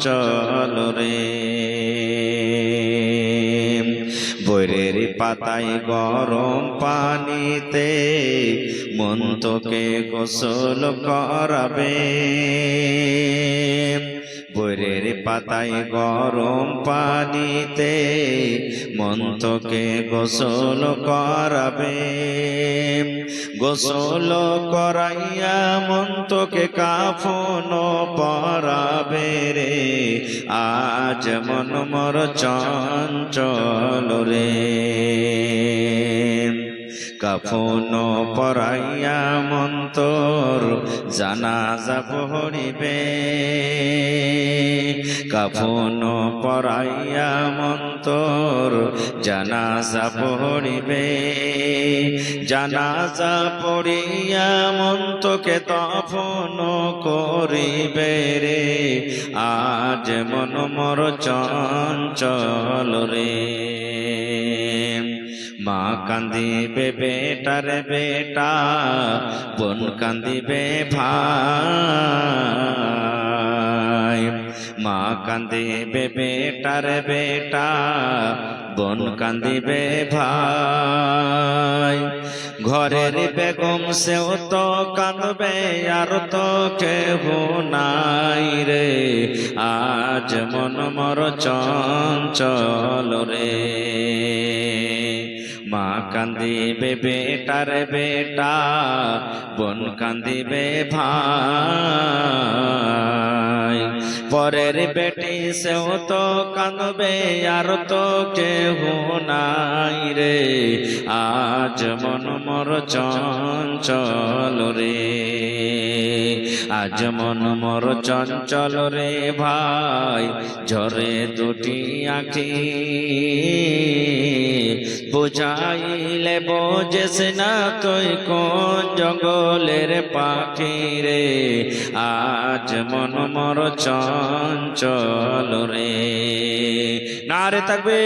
চঞ্চল রে। বৈরের পাতায় গরম পানিতে মন্তকে তোকে গোসল করাবে। পাতায় গরম পানিতে মন তোকে গোসল করাবে। গোসল করাইয়া মন তোকে কাফন পরাবে রে। আজ মন মর চঞ্চল রে। কাফন পরাইয়া মন্তর জানাজা পড়িবে। কাফন পরাইয়া মন্তর, জানাজা পড়িবে। জানাজা পড়িয়া মন্তকে তফন করিবে রে। আজ মন মর চঞ্চল রে। মা কান্দিবে বেটার বেটা, বোন কান্দিবে ভাই। মা কান্দিবে বেটার বেটা, বোন কান্দিবে ভাই। ঘরের বেগম সেও তো কাঁদবে, আর তো কেহ নাই রে। আজ মন মর চঞ্চল রে। মা কান্দিবে বেটার বেটা, বোন কান্দিবে ভাই। পরের বেটি সেও তো কানবে আর তো কেহ নাই রে। আজ মন মর চঞ্চল রে। আজ মন মর চঞ্চল রে ভাই, ঝরে দুটি আঁখি। বুঝাইলে বোঝেস না তুই কোন জঙ্গলের পাখি রে? আজ মন মর চঞ্চল রে। না রে থাকবে